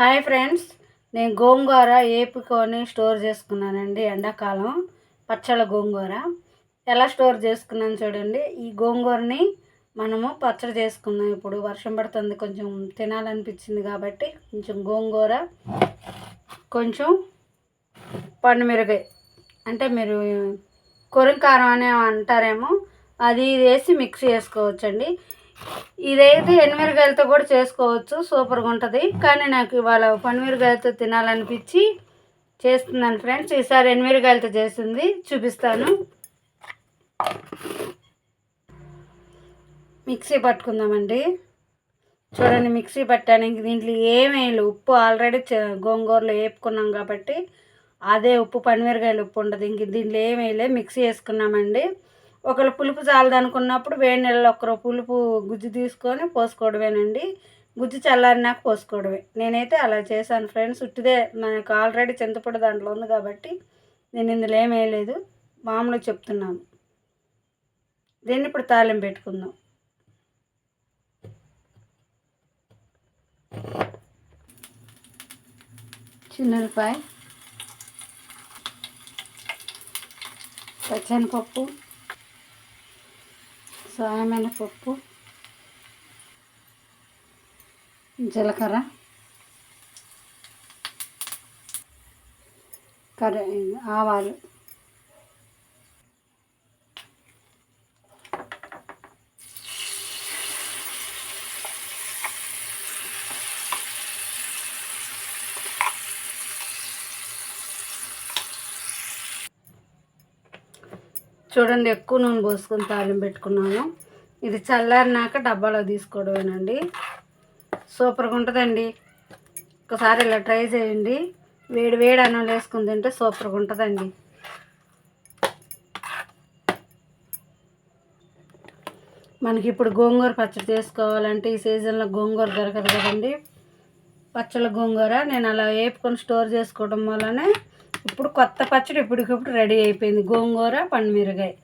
Hi friends నేను గోంగూర ఏపుకొని store చేసుకున్నానండి ఎండాకాలం పచ్చళ్ళ గోంగూర. ఎలా స్టోర్ చేసుకున్నాను చూడండి ఈ గోంగూరని మనము పచ్చడి చేసుకుందాం. ఇప్పుడు వర్షం పడుతుంది కొంచెం తినాలనిపించింది కాబట్టి కొంచెం గోంగూర కొంచెం పండుమిరగాయ అంటే మీరు కొరింకారం అనే అంటారేమో అది వేసి మిక్స్ చేసుకోవచ్చండి. ఇదైతే ఎండుమిరకాయలతో కూడా చేసుకోవచ్చు. సూపర్గా ఉంటుంది. కానీ నాకు ఇవాళ పండుమిరకాయలతో తినాలనిపించి చేస్తున్నాను ఫ్రెండ్స్. ఈసారి ఎండుమిరకాయలతో చేసింది చూపిస్తాను. మిక్సీ పట్టుకుందామండి. చూడండి మిక్సీ పట్టానికి దీంట్లో ఏమేయాలి ఉప్పు ఆల్రెడీ గోంగూరలో వేపుకున్నాం కాబట్టి అదే ఉప్పు పనిమిరకాయలు ఉప్పు ఉండదు. ఇంక దీంట్లో ఏమేయలే మిక్సీ వేసుకున్నామండి. ఒకళ్ళు పులుపు చాలదనుకున్నప్పుడు వేడి నీళ్ళలో ఒకరు పులుపు గుజ్జు తీసుకొని పోసుకోవడమేనండి. గుజ్జు చల్లారినాక పోసుకోవడమే. నేనైతే అలా చేశాను ఫ్రెండ్స్. ఉట్టిదే మనకు ఆల్రెడీ చింతపొడి దాంట్లో ఉంది కాబట్టి నేను ఇందులో ఏమేయలేదు మామూలుగా చెప్తున్నాను. దీన్ని ఇప్పుడు తాలింపు పెట్టుకుందాం. చిన్నపాయ పచ్చనిపప్పు పప్పు జీలకర్ర కర్రీ ఆవాలు. చూడండి ఎక్కువ నూనె పోసుకొని తాలింపు పెట్టుకున్నాను. ఇది చల్లారినాక డబ్బాలో తీసుకోవడమేనండి. సూపర్గా ఉంటుందండి. ఒకసారి ఇలా ట్రై చేయండి. వేడి వేడి అన్నం వేసుకుని తింటే సూపర్గా ఉంటుందండి. మనకి ఇప్పుడు గోంగూర పచ్చడి చేసుకోవాలంటే ఈ సీజన్లో గోంగూర దొరకదు కదండి. పచ్చళ్ళ గోంగూర నేను అలా వేపుకొని స్టోర్ చేసుకోవడం వల్లనే ఇప్పుడు కొత్త పచ్చడి ఇప్పటికప్పుడు రెడీ అయిపోయింది. గోంగూర పండుమిరగాయ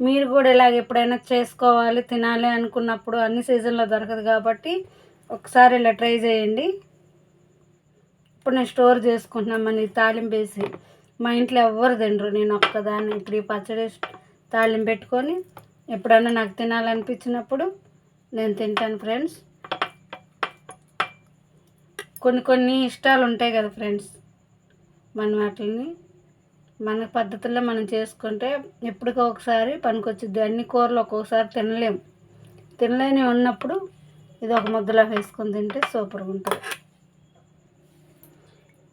మీరు కూడా ఇలాగ ఎప్పుడైనా చేసుకోవాలి తినాలి అనుకున్నప్పుడు అన్ని సీజన్లో దొరకదు కాబట్టి ఒకసారి ఇలా ట్రై చేయండి. ఇప్పుడు నేను స్టోర్ చేసుకుంటున్నామని తాలింపు వేసి. మా ఇంట్లో ఎవ్వరు తినరు నేను ఒక్కదాన్ని. ఇప్పుడు ఈ పచ్చడి తాళింపు పెట్టుకొని ఎప్పుడన్నా నాకు తినాలనిపించినప్పుడు నేను తింటాను ఫ్రెండ్స్. కొన్ని కొన్ని ఇష్టాలు ఉంటాయి కదా ఫ్రెండ్స్. మన వాటిని మన పద్ధతుల్లో మనం చేసుకుంటే ఎప్పటికో ఒకసారి పనికొచ్చుద్ది. అన్ని కూరలు ఒక్కొక్కసారి తినలేము తినలేని ఉన్నప్పుడు ఇది ఒక ముద్దలా వేసుకొని తింటే సూపర్గా ఉంటుంది.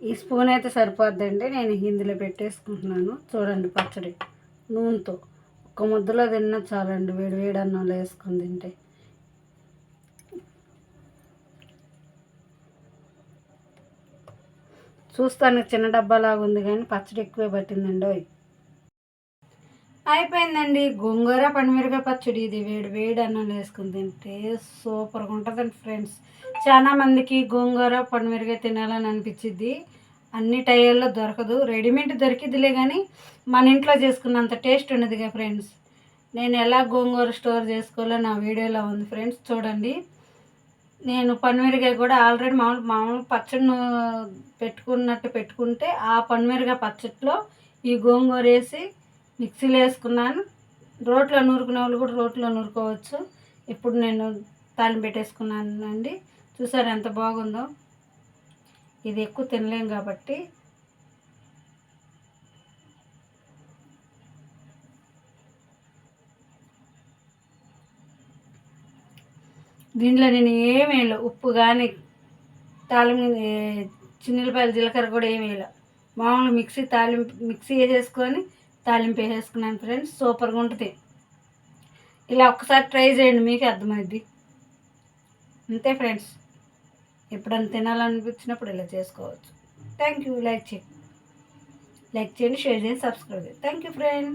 ఈ స్పూన్ అయితే సరిపోద్దండి. నేను హిందీలో పెట్టేసుకుంటున్నాను. చూడండి పచ్చడి. నూనెతో. ఒక ముద్దలో తిన్నా చాలండి. వేడి వేడి అన్నంలో వేసుకొని తింటే. చూస్తానికి చిన్న డబ్బాలాగా ఉంది కానీ పచ్చడి ఎక్కువే పట్టిందండి అయిపోయిందండి గోంగూర పండుమిరకాయ పచ్చడి. ఇది వేడి వేడి అన్నం వేసుకుని తింటే సూపర్గా ఉంటుందండి ఫ్రెండ్స్. చాలా మందికి గోంగూర పనిమిరకాయ తినాలని అనిపించింది అన్ని టైర్లో దొరకదు. రెడీమేడ్ దొరికిద్దిలే కానీ మన ఇంట్లో చేసుకున్నంత టేస్ట్ ఉండదుగా ఫ్రెండ్స్. నేను ఎలా గోంగూర స్టోర్ చేసుకోవాలో నా వీడియోలో ఉంది ఫ్రెండ్స్. చూడండి. నేను పనిమిరకాయ కూడా ఆల్రెడీ మామూలు మామూలు పచ్చడి పెట్టుకున్నట్టు పెట్టుకుంటే ఆ పనిమిరకాయ పచ్చట్లో ఈ గోంగూర వేసి మిక్సీలో వేసుకున్నాను. రోట్లో నూరుకునే వాళ్ళు కూడా రోట్లో నూరుకోవచ్చు. ఇప్పుడు నేను తాలింపు పెట్టేసుకున్నాను అండి చూసారు ఎంత బాగుందో? ఇది ఎక్కువ తినలేం కాబట్టి దీంట్లో నేను ఏమేయలే ఉప్పు కానీ తాళింపు చిన్నపాయలు జీలకర్ర కూడా ఏమి వేయలే. మామూలు మిక్సీ తాలింపు మిక్సీ వేసేసుకొని తాలింపు వేసేసుకున్నాను ఫ్రెండ్స్. సూపర్గా ఉంటుంది. ఇలా ఒక్కసారి ట్రై చేయండి మీకే అర్థమైద్ది. అంతే ఫ్రెండ్స్. ఎప్పుడన్నా తినాలనిపించినప్పుడు ఇలా చేసుకోవచ్చు. థ్యాంక్ యూ లైక్ చేయండి. లైక్ చేయండి షేర్ చేయండి సబ్స్క్రైబ్ చేయండి. Thank you friend.